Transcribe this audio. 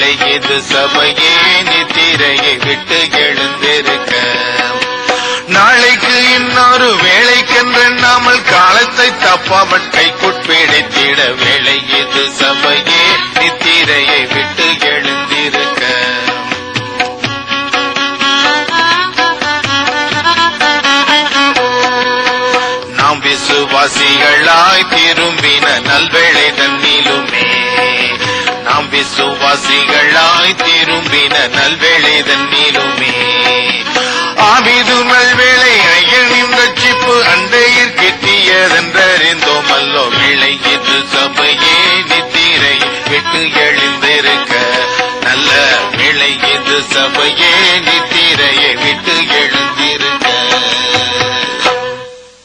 வேளை இது சபையே நித்திரையை விட்டு எழுந்திருக்க. நாளைக்கு இன்னொரு வேலைக்கென்று நாமல் காலத்தை தப்பாவட்டை குட்பிடித்திட வேளை இது சபையே நித்திரையை விட்டு எழுந்திருக்க. நாம் விசுவாசிகளாய் திரும்பின நல்வேளை தன்னிலுமே விசுவாசிகளாய் திரும்பின நல்வேளை தன்னிலுமே. ஆவிது நல்வேளை ஐயனின் ரட்சிப்பு அண்டையில் கிட்டியதென்றறிந்தோம் அல்லோ வேளை இது சபையே நித்திரை விட்டு எழுந்திருக்க. நல்ல வேளை இது சபையே நித்திரை